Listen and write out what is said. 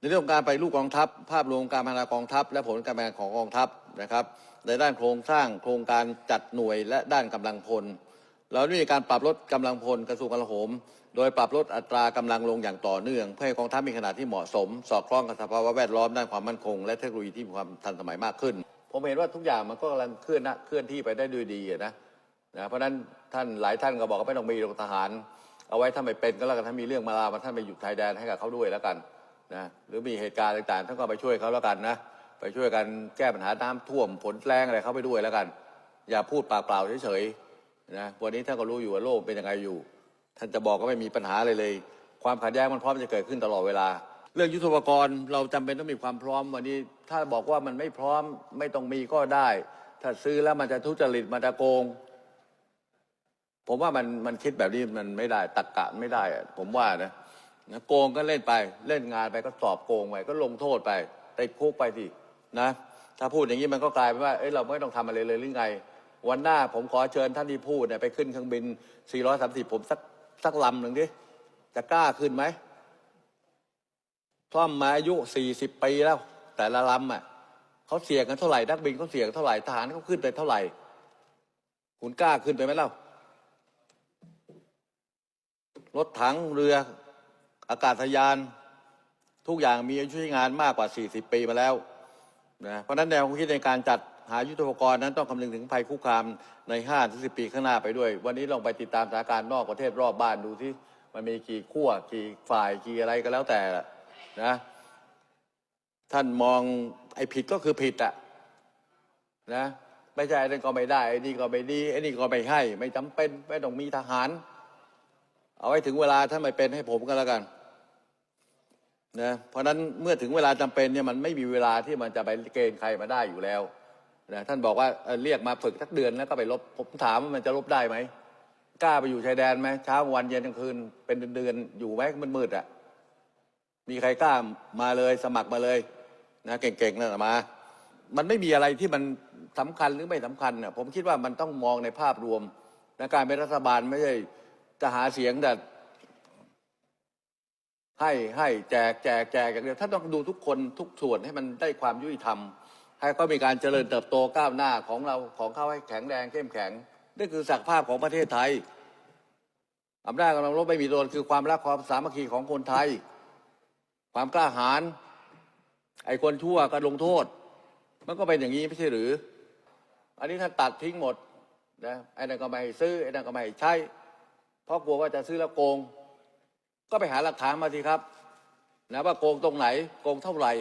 ในเรื่องของการไปรูปกองทัพ ภาพรวมการพัฒนากองทัพ และผลการงานของกองทัพนะครับ ในด้านโครงสร้างโครงการจัดหน่วยและด้านกำลังพล เราได้มีการปรับลดกำลังพลกระทรวงกลาโหม โดยปรับลดอัตรากำลังลงอย่างต่อเนื่อง เพื่อให้กองทัพมีขนาดที่เหมาะสม สอดคล้องกับสภาวะแวดล้อมด้านความมั่นคง และเทคโนโลยีที่มีความทันสมัยมากขึ้น ผมเห็นว่าทุกอย่างมันก็กำลังเคลื่อนนะเคลื่อนที่ไปได้ด้วยดีนะนะเพราะฉะนั้นท่านหลายท่านก็บอกว่าไม่ต้องมีรงทหาร เอาไว้ถ้าไม่เป็นก็แล้วกันถ้ามีเรื่องมาลามาท่านไปอยู่ชายแดนให้กับเขาด้วยแล้วกัน นะหรือมีเหตุการณ์ต่างๆท่านก็ไปช่วยเขาแล้วกันนะไปช่วยกันแก้ปัญหาน้ำท่วมฝนแรงอะไรเข้าไปด้วยแล้วกัน อย่าพูดปากเปล่าเฉยๆนะวันนี้ท่านก็รู้อยู่ว่าโลกเป็นยังไงอยู่ ท่านจะบอกก็ไม่มีปัญหาอะไรเลย ความขัดแย้งมันพร้อมจะเกิดขึ้นตลอดเวลา เรื่องยุทโธปกรณ์เราจำเป็นต้องมีความพร้อมวันนี้ ถ้าบอกว่ามันไม่พร้อมไม่ต้องมีก็ได้ ถ้าซื้อแล้วมันจะทุจริตมันจะโกง ผมว่ามันมันคิดแบบนี้มันไม่ได้ตักกะไม่ได้อะผมว่านะ นะโกงก็เล่นไปเล่นงานไปก็สอบโกงไปก็ลงโทษไปติดคุกไปสินะ ถ้าพูดอย่างนี้มันก็กลายเป็นว่าเอ้ยเราไม่ต้องทำอะไรเลยหรือไง วันหน้าผมขอเชิญท่านที่พูดเนี่ยไปขึ้นเครื่องบิน 430 ผมสักสักลำหนึ่งดิจะกล้าขึ้นไหมท่อมมาอายุ 40 ปีแล้ว แต่ละลำอะเขาเสี่ยงกันเท่าไหร่นักบินเขาเสี่ยงเท่าไหร่ทหารเขาขึ้นไปเท่าไหร่ คุณกล้าขึ้นไปไหมเล่ารถถังเรือ อากาศยาน ทุกอย่างมีอายุใช้งานมากกว่า 40 ปีมาแล้วนะเพราะฉะนั้นแนวความคิดในการจัดหายุทธปกรณ์นั้นต้องคำนึงถึงภัยคุกคามใน5ถึง10 ปีข้างหน้าไปด้วย วันนี้ลองไปติดตามสถานการณ์นอกประเทศรอบบ้านดูที่มันมีกี่ขั้วกี่ฝ่ายกี่อะไรก็แล้วแต่ละนะท่านมองไอ้ผิดก็คือผิดอะนะไม่ใช่ไอ้นั่นก็ไม่ได้ไอ้นี่ก็ไม่ดีไอ้นี่ก็ไม่ให้ ไม่จำเป็นไม่ต้องมีทหาร เอาไว้ถึงเวลาถ้านไม่เป็นให้ผมก็แล้วกัน นะเพราะนั้นเมื่อถึงเวลาจำเป็นเนี่ยมันไม่มีเวลาที่มันจะไปเกณฑ์ใครมาได้อยู่แล้วนะท่านบอกว่าเรียกมาฝึกสักเดือนแล้วก็ไปลบผมถามว่ามันจะลบได้ไหมกล้าไปอยู่ชายแดนไหมเช้าวันเย็นกลางคืนเป็นเดือนๆอยู่ไหมมันมืดๆอะมีใครกล้ามาเลยสมัครมาเลยนะเก่งๆนั่นมา มันไม่มีอะไรที่มันสำคัญหรือไม่สำคัญน่ะผมคิดว่ามันต้องมองในภาพรวมนะการเป็นรัฐบาลไม่ใช่จะหาเสียงแต่ ให้ให้แจกแจกแจกอย่างเดียวท่านต้องดูทุกคนทุกส่วนให้มันได้ความยุติธรรม ให้ก็มีการเจริญเติบโตก้าวหน้าของเราของเขาให้แข็งแรงเข้มแข็งนี่คือศักยภาพของประเทศไทยอำนาจกำลังลบไม่มีตัวคือความรักความสามัคคีของคนไทย ความกล้าหาญไอ้คนชั่วก็ลงโทษ มันก็เป็นอย่างนี้ไม่ใช่หรือ อันนี้ท่านตัดทิ้งหมดนะไอ้นั่นก็ไม่ให้ซื้อไอ้นั่นก็ไม่ให้ใช้เพราะกลัวว่าจะซื้อแล้วโกง ก็ไปหาหลักฐานมาสิครับนะว่าโกงตรงไหนโกงเท่าไหร่